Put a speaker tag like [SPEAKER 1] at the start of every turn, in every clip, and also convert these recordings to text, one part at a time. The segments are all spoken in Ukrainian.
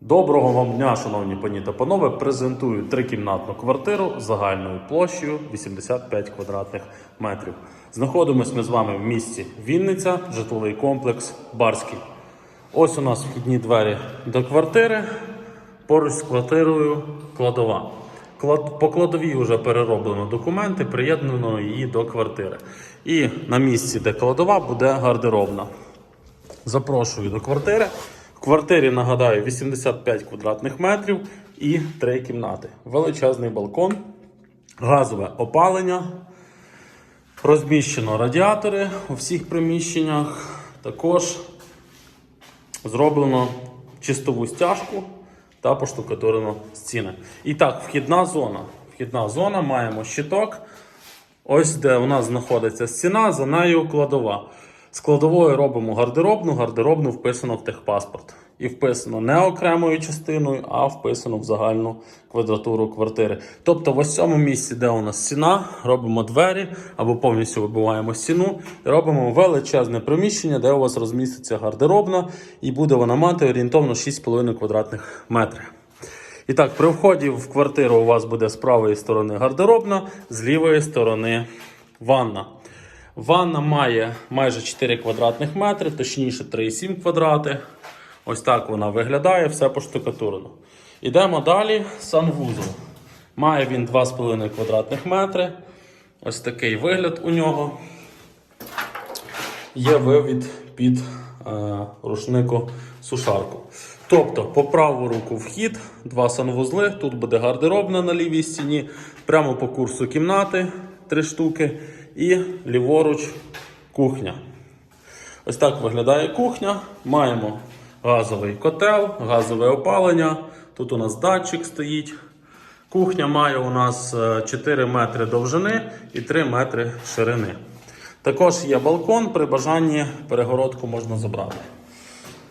[SPEAKER 1] Доброго вам дня, шановні пані та панове. Презентую трикімнатну квартиру загальною площею 85 квадратних метрів. Знаходимось ми з вами в місті Вінниця, житловий комплекс Барський. Ось у нас вхідні двері до квартири. Поруч з квартирою кладова. Клад- По кладовій вже перероблено документи, приєднано її до квартири. І на місці, де кладова, буде гардеробна. Запрошую до квартири. Квартирі, нагадаю, 85 квадратних метрів і три кімнати. Величезний балкон, газове опалення. Розміщено радіатори у всіх приміщеннях. Також зроблено чистову стяжку та поштукатурено стіни. І так, вхідна зона. Вхідна зона, маємо щиток. Ось де у нас знаходиться стіна, за нею кладова. З кладової робимо гардеробну, гардеробну вписано в техпаспорт. І вписано не окремою частиною, а вписано в загальну квадратуру квартири. Тобто, в ось місці, де у нас стіна, робимо двері або повністю вибиваємо стіну і робимо величезне приміщення, де у вас розміститься гардеробна, і буде вона мати орієнтовно 6,5 квадратних метрів. І так, при вході в квартиру у вас буде з правої сторони гардеробна, з лівої сторони ванна. Ванна має майже 4 квадратних метри, точніше 3,7 квадрати. Ось так вона виглядає, все поштукатурено. Ідемо далі. Санвузол. Має він 2,5 квадратних метри. Ось такий вигляд у нього. Є вивід під е, рушнику сушарку. Тобто, по праву руку вхід, два санвузли. Тут буде гардеробна на лівій стіні, прямо по курсу кімнати три штуки, і ліворуч кухня. Ось так виглядає кухня. Маємо газовий котел, газове опалення. Тут у нас датчик стоїть. Кухня має у нас е, 4 метри довжини і 3 метри ширини. Також є балкон, при бажанні перегородку можна забрати.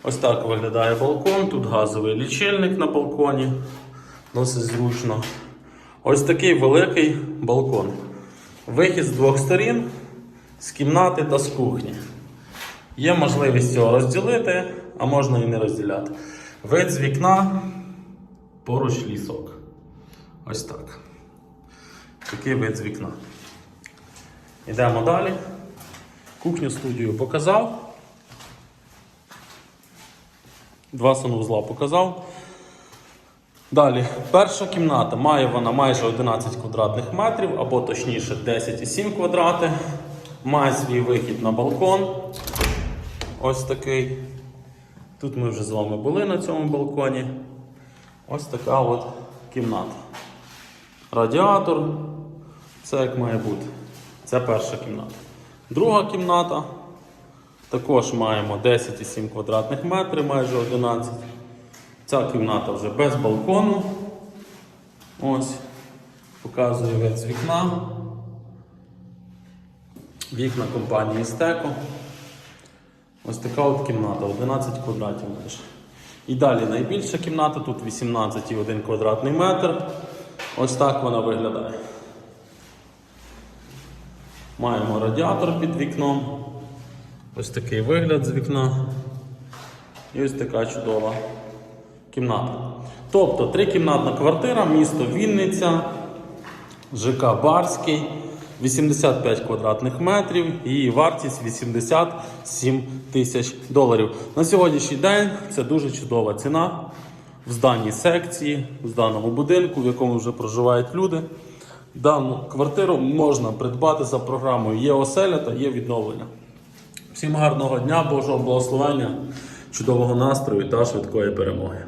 [SPEAKER 1] Ось так виглядає балкон. Тут газовий лічильник на балконі. Досить зручно. Ось такий великий балкон. Вихід з двох сторін, з кімнати та з кухні. Є можливість цього розділити, а можна і не розділяти. Вид з вікна поруч лісок. Ось так. Такий вид з вікна. Йдемо далі. Кухню студію показав. Два санвузла показав. Далі, перша кімната має вона майже 11 квадратних метрів, або точніше 10,7 квадрати. Має свій вихід на балкон. Ось такий. Тут ми вже з вами були на цьому балконі. Ось така от кімната. Радіатор. Все як має бути. Це перша кімната. Друга кімната. Також маємо 10,7 квадратних метрів, майже 11. Ця кімната вже без балкону. Ось. Показую вид з вікна. Вікна компанії Стеко. Ось така от кімната, 11 квадратів майже. І далі найбільша кімната, тут 18,1 квадратний метр. Ось так вона виглядає. Маємо радіатор під вікном. Ось такий вигляд з вікна. І ось така чудова кімната. Тобто трикімнатна квартира, місто Вінниця, ЖК Барський, 85 квадратних метрів, її вартість 87 тисяч доларів. На сьогоднішній день це дуже чудова ціна в зданій секції, в даному будинку, в якому вже проживають люди. Дану квартиру можна придбати за програмою Є оселя та є відновлення. Всім гарного дня, Божого благословення, чудового настрою та швидкої перемоги.